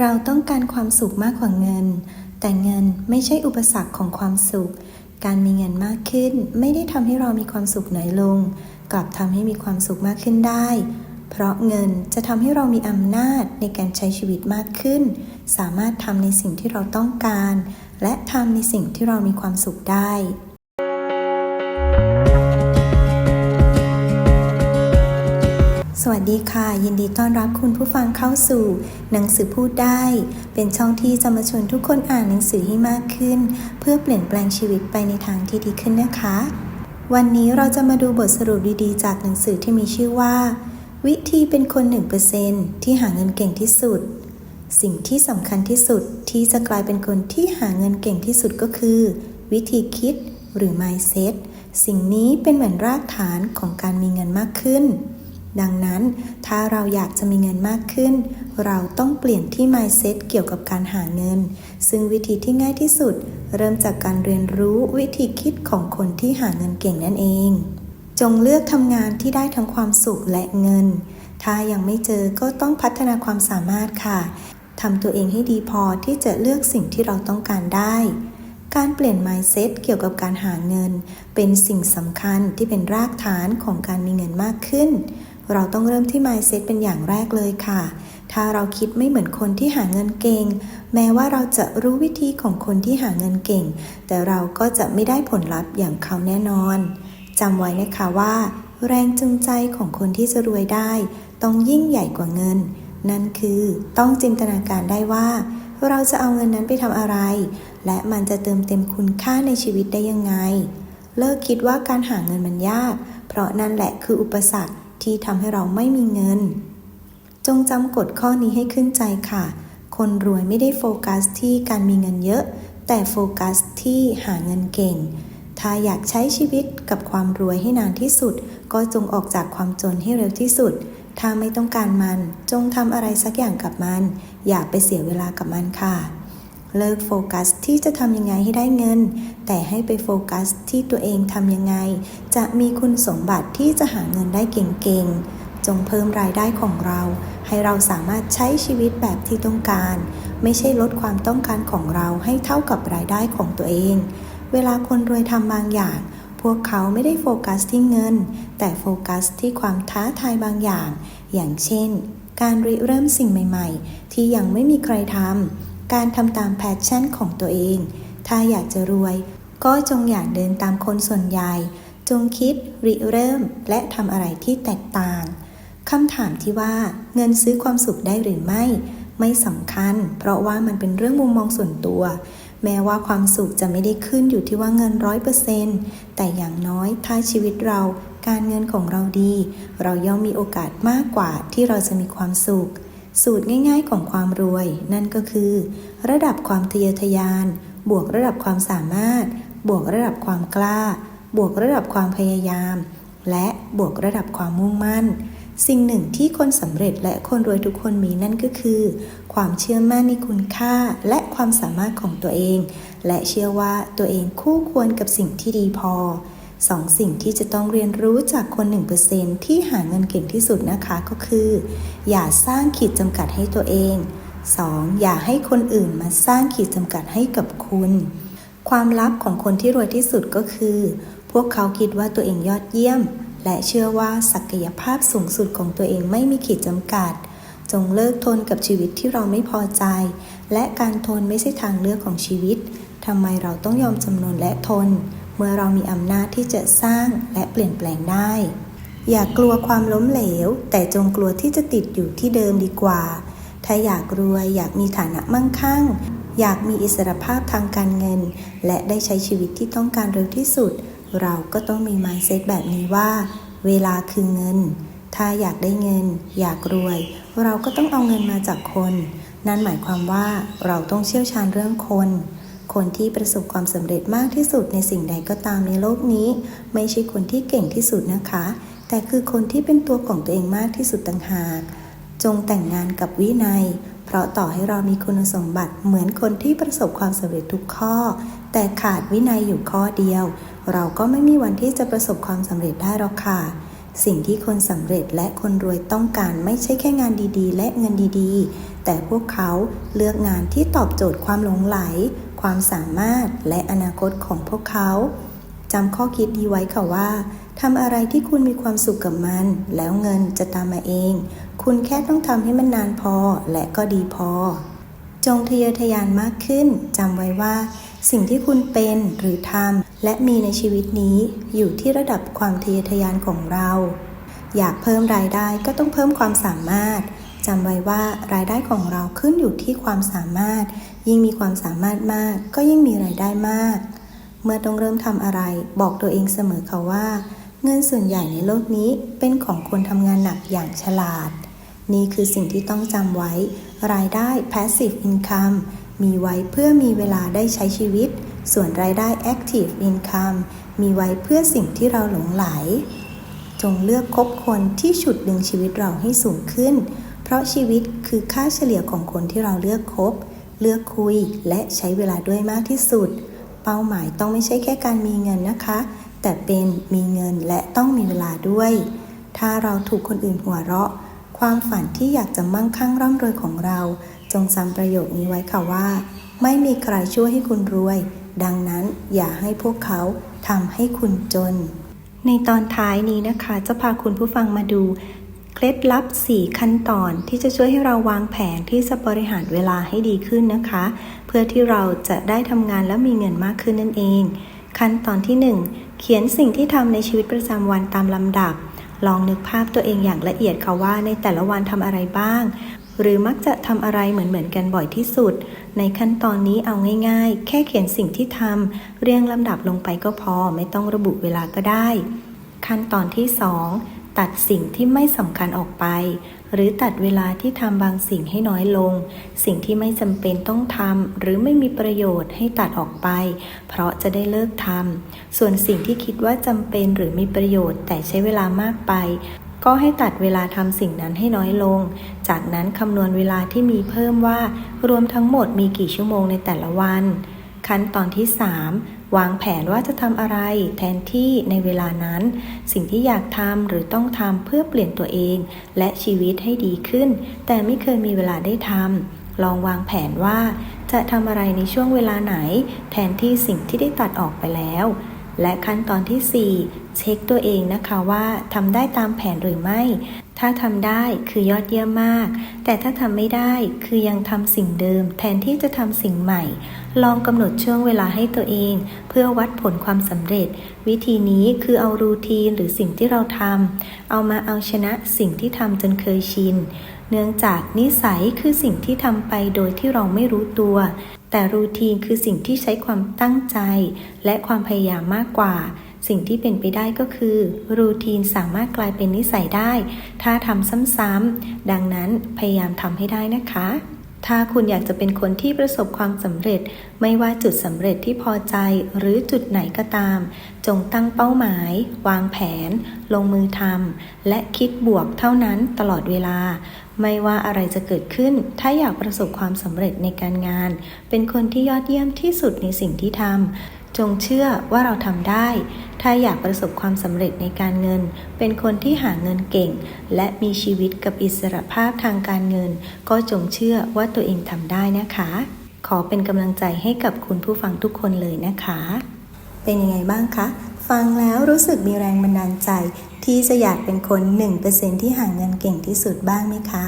เราต้องการความสุขมากกว่าเงิน แต่เงินไม่ใช่อุปสรรคของความสุข การมีเงินมากขึ้น ไม่ได้ทำให้เรามีความสุขน้อยลง กลับทำให้มีความสุขมากขึ้นได้ เพราะเงินจะทำให้เรามีอำนาจในการใช้ชีวิตมากขึ้น สามารถทำในสิ่งที่เราต้องการ และทำในสิ่งที่เรามีความสุขได้ สวัสดีค่ะ ยินดีต้อนรับคุณผู้ฟังเข้าสู่ หนังสือพูดได้ เป็นช่องที่จะมาชวนทุกคนอ่านหนังสือให้มากขึ้น เพื่อเปลี่ยนแปลงชีวิตไปในทางที่ดีขึ้นนะคะ วันนี้เราจะมาดูบทสรุปดีๆ จากหนังสือที่มีชื่อว่า วิธีเป็นคน 1%ที่หาเงินเก่งที่สุด สิ่งที่สำคัญที่สุดที่จะกลายเป็นคนที่หาเงินเก่งที่สุดก็คือ วิธีคิดหรือ mindset สิ่งนี้เป็นเหมือนรากฐานของการมีเงินมากขึ้น ดังนั้นถ้าเราอยากจะมีเงินมากขึ้น เราต้องเปลี่ยนที่ mindset เกี่ยวกับการหาเงิน ซึ่งวิธีที่ง่ายที่สุด เริ่มจากการเรียนรู้วิธีคิดของคนที่หาเงินเก่งนั่นเอง จงเลือกทำงานที่ได้ทั้งความสุขและเงิน ถ้ายังไม่เจอก็ต้องพัฒนาความสามารถค่ะทำตัวเองให้ดีพอที่จะเลือกสิ่งที่เราต้องการได้การเปลี่ยน mindset เกี่ยวกับการหาเงิน เป็นสิ่งสำคัญที่เป็นรากฐานของการมีเงินมากขึ้น เราต้องเริ่มที่ mindset เป็นอย่างแรกเลยค่ะ ถ้าเราคิดไม่เหมือนคนที่หาเงินเก่ง แม้ว่าเราจะรู้วิธีของคนที่หาเงินเก่ง แต่เราก็จะไม่ได้ผลลัพธ์อย่างเขาแน่นอนจำไว้นะคะว่า แรงจูงใจของคนที่จะรวยได้ ต้องยิ่งใหญ่กว่าเงิน นั่นคือต้องจินตนาการได้ว่า เราจะเอาเงินนั้นไปทำอะไร และมันจะเติมเต็มคุณค่าในชีวิตได้ยังไง เลิกคิดว่าการหาเงินมันยาก เพราะนั่นแหละคืออุปสรรค ที่ทำให้เราไม่มีเงิน จงจำกฎข้อนี้ให้ขึ้นใจค่ะ คนรวยไม่ได้โฟกัสที่การมีเงินเยอะ แต่โฟกัสที่หาเงินเก่ง ถ้าอยากใช้ชีวิตกับความรวยให้นานที่สุด ก็จงออกจากความจนให้เร็วที่สุด ถ้าไม่ต้องการมัน จงทำอะไรสักอย่างกับมัน อย่าไปเสียเวลากับมันค่ะ เลิกโฟกัสที่จะทำยังไงให้ได้เงิน แต่ให้ไปโฟกัสที่ตัวเองทำยังไง จะมีคุณสมบัติที่จะหาเงินได้เก่งๆ จงเพิ่มรายได้ของเรา ให้เราสามารถใช้ชีวิตแบบที่ต้องการ ไม่ใช่ลดความต้องการของเราให้เท่ากับรายได้ของตัวเอง เวลาคนรวยทำบางอย่าง พวกเขาไม่ได้โฟกัสที่เงิน แต่โฟกัสที่ความท้าทายบางอย่าง อย่างเช่น การริเริ่มสิ่งใหม่ ๆ ที่ยังไม่มีใครทำ การทำตามแพชชั่นของตัวเอง ถ้าอยากจะรวย ก็จงอย่าเดินตามคนส่วนใหญ่ จงคิดริเริ่ม และทำอะไรที่แตกต่างคำถามที่ว่าเงินซื้อความสุขได้หรือไม่ ไม่สำคัญ เพราะว่ามันเป็นเรื่องมุมมองส่วนตัว แม้ว่าความสุขจะไม่ได้ขึ้นอยู่ที่ว่าเงินร้อยเปอร์เซนต์แต่อย่างน้อยถ้าชีวิตเราการเงินของเราดี เราย่อมมีโอกาสมากกว่าที่เราจะมีความสุข สูตรง่ายๆของความรวย นั่นก็คือ ระดับความทะเยอทะยาน บวกระดับความสามารถ บวกระดับความกล้า บวกระดับความพยายาม และบวกระดับความมุ่งมั่น สิ่งหนึ่งที่คนสำเร็จและคนรวยทุกคนมีนั่นก็คือ ความเชื่อมั่นในคุณค่าและความสามารถของตัวเอง และเชื่อว่าตัวเองคู่ควรกับสิ่งที่ดีพอ สองสิ่งที่จะต้องเรียนรู้จากคน 1%ที่หาเงินเก่งที่สุดนะคะก็คือ อย่าสร้างขีดจำกัดให้ตัวเอง 2. อย่าให้คนอื่นมาสร้างขีดจำกัดให้กับคุณ ความลับของคนที่รวยที่สุดก็คือ พวกเขาคิดว่าตัวเองยอดเยี่ยม และเชื่อว่าศักยภาพสูงสุดของตัวเองไม่มีขีดจำกัด จงเลิกทนกับชีวิตที่เราไม่พอใจ และการทนไม่ใช่ทางเลือกของชีวิตทำไมเราต้องยอมจำนนและทน เมื่อเรามีอำนาจที่จะสร้างและเปลี่ยนแปลงได้ อย่ากลัวความล้มเหลว แต่จงกลัวที่จะติดอยู่ที่เดิมดีกว่า ถ้าอยากรวยอยากมีฐานะมั่งคั่ง อยากมีอิสรภาพทางการเงิน และได้ใช้ชีวิตที่ต้องการเร็วที่สุด เราก็ต้องมี mindset แบบนี้ว่า เวลาคือเงิน ถ้าอยากได้เงิน อยากรวย เราก็ต้องเอาเงินมาจากคน นั่นหมายความว่าเราต้องเชี่ยวชาญเรื่องคน คนที่ประสบความสำเร็จมากที่สุดในสิ่งใดก็ตามในโลกนี้ ไม่ใช่คนที่เก่งที่สุดนะคะ แต่คือคนที่เป็นตัวของตัวเองมากที่สุดต่างหาก จงแต่งงานกับวินัย เพราะต่อให้เรามีคุณสมบัติเหมือนคนที่ประสบความสำเร็จทุกข้อ แต่ขาดวินัยอยู่ข้อเดียว เราก็ไม่มีวันที่จะประสบความสำเร็จได้หรอกค่ะสิ่งที่คนสำเร็จและคนรวยต้องการไม่ใช่แค่งานดีๆ และเงินดีๆ แต่พวกเขาเลือกงานที่ตอบโจทย์ความหลงไหล ความสามารถและอนาคตของพวกเขาจำข้อคิดดีไว้ค่ะว่าทำอะไรที่คุณมีความสุขกับมัน แล้วเงินจะตามมาเอง คุณแค่ต้องทำให้มันนานพอและก็ดีพอ จงทะเยอทะยานมากขึ้นจำไว้ว่า สิ่งที่คุณเป็นหรือทำและมีในชีวิตนี้อยู่ที่ระดับความทะเยอทะยานของเรา อยากเพิ่มรายได้ก็ต้องเพิ่มความสามารถ จำไว้ว่ารายได้ของเราขึ้นอยู่ที่ความสามารถ ยิ่งมีความสามารถมาก ก็ยิ่งมีรายได้มาก เมื่อต้องเริ่มทำอะไร บอกตัวเองเสมอค่ะว่า เงินส่วนใหญ่ในโลกนี้เป็นของคนทำงานหนักอย่างฉลาด นี่คือสิ่งที่ต้องจำไว้ รายได้ passive income มีไว้เพื่อมีเวลาได้ใช้ชีวิต ส่วนรายได้ active income มีไว้เพื่อสิ่งที่เราหลงไหล จงเลือกคบคนที่ฉุดดึงชีวิตเราให้สูงขึ้น เพราะชีวิตคือค่าเฉลี่ยของคนที่เราเลือกคบ เลือกคุยและใช้เวลาด้วยมากที่สุด เป้าหมายต้องไม่ใช่แค่การมีเงินนะคะ แต่เป็นมีเงินและต้องมีเวลาด้วย ถ้าเราถูกคนอื่นหัวเราะ ความฝันที่อยากจะมั่งคั่งร่ำรวยของเรา จงจำประโยคนี้ไว้ค่ะว่า ไม่มีใครช่วยให้คุณรวย ดังนั้นอย่าให้พวกเขาทำให้คุณจนในตอนท้ายนี้นะคะ จะพาคุณผู้ฟังมาดู เคล็ดลับ 4 ขั้นตอนที่จะช่วยให้เราวางแผนที่จะบริหารเวลาให้ดีขึ้นนะคะ เพื่อที่เราจะได้ทำงานและมีเงินมากขึ้นนั่นเอง ขั้นตอนที่ 1 เขียนสิ่งที่ทำในชีวิตประจำวันตามลำดับ ลองนึกภาพตัวเองอย่างละเอียดค่ะว่าในแต่ละวันทำอะไรบ้าง หรือมักจะทำอะไรเหมือนๆกันบ่อยที่สุด ในขั้นตอนนี้เอาง่าย ๆ แค่เขียนสิ่งที่ทำเรียงลำดับลงไปก็พอไม่ต้องระบุเวลาก็ได้ ขั้นตอนที่ 2 ตัดสิ่งที่ไม่สำคัญออกไป หรือตัดเวลาที่ทำบางสิ่งให้น้อยลง สิ่งที่ไม่จำเป็นต้องทำหรือไม่มีประโยชน์ให้ตัดออกไป เพราะจะได้เลิกทำส่วนสิ่งที่คิดว่าจำเป็นหรือมีประโยชน์ แต่ใช้เวลามากไป ก็ให้ตัดเวลาทำสิ่งนั้นให้น้อยลง จากนั้นคำนวณเวลาที่มีเพิ่มว่า รวมทั้งหมดมีกี่ชั่วโมงในแต่ละวัน ขั้นตอนที่ 3 วางแผนว่าจะทำอะไรแทนที่ในเวลานั้น สิ่งที่อยากทำหรือต้องทำเพื่อเปลี่ยนตัวเอง และชีวิตให้ดีขึ้น แต่ไม่เคยมีเวลาได้ทำลองวางแผนว่า จะทำอะไรในช่วงเวลาไหน แทนที่สิ่งที่ได้ตัดออกไปแล้ว และขั้นตอนที่ 4 เช็คตัวเองนะคะว่าทำได้ตามแผนหรือไม่ ถ้าทำได้คือยอดเยี่ยมมาก แต่ถ้าทำไม่ได้คือยังทำสิ่งเดิม แทนที่จะทำสิ่งใหม่ ลองกำหนดช่วงเวลาให้ตัวเอง เพื่อวัดผลความสำเร็จ วิธีนี้คือเอารูทีนหรือสิ่งที่เราทำเอามาเอาชนะสิ่งที่ทำจนเคยชิน เนื่องจากนิสัยคือสิ่งที่ทำไปโดยที่เราไม่รู้ตัว แต่รูทีนคือสิ่งที่ใช้ความตั้งใจ และความพยายามมากกว่า สิ่งที่เป็นไปได้ก็คือ รูทีนสามารถกลายเป็นนิสัยได้ ถ้าทำซ้ำๆดังนั้นพยายามทำให้ได้นะคะ ถ้าคุณอยากจะเป็นคนที่ประสบความสำเร็จ ไม่ว่าจุดสำเร็จที่พอใจหรือจุดไหนก็ตาม จงตั้งเป้าหมาย วางแผน ลงมือทำและคิดบวกเท่านั้นตลอดเวลา ไม่ว่าอะไรจะเกิดขึ้น ถ้าอยากประสบความสำเร็จในการงาน เป็นคนที่ยอดเยี่ยมที่สุดในสิ่งที่ทำ จงเชื่อว่าเราทำได้ ถ้าอยากประสบความสำเร็จในการเงิน เป็นคนที่หาเงินเก่ง และมีชีวิตกับอิสรภาพทางการเงิน ก็จงเชื่อว่าตัวเองทำได้นะคะ ขอเป็นกำลังใจให้กับคุณผู้ฟังทุกคนเลยนะคะ เป็นยังไงบ้างคะ ฟังแล้วรู้สึกมีแรงบันดาลใจ ที่จะอยากเป็นคน 1%ที่หาเงินเก่งที่สุดบ้างไหมคะ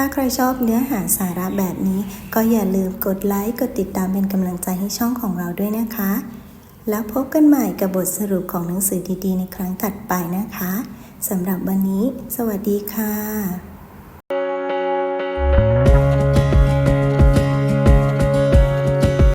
ถ้าใครชอบเนื้อหาสาระแบบนี้ ก็อย่าลืมกดไลค์ กดติดตามเป็นกำลังใจให้ช่องของเราด้วยนะคะ แล้วพบกันใหม่กับบทสรุปของหนังสือดีๆ ในครั้งถัดไปนะคะสำหรับวันนี้ สวัสดีค่ะ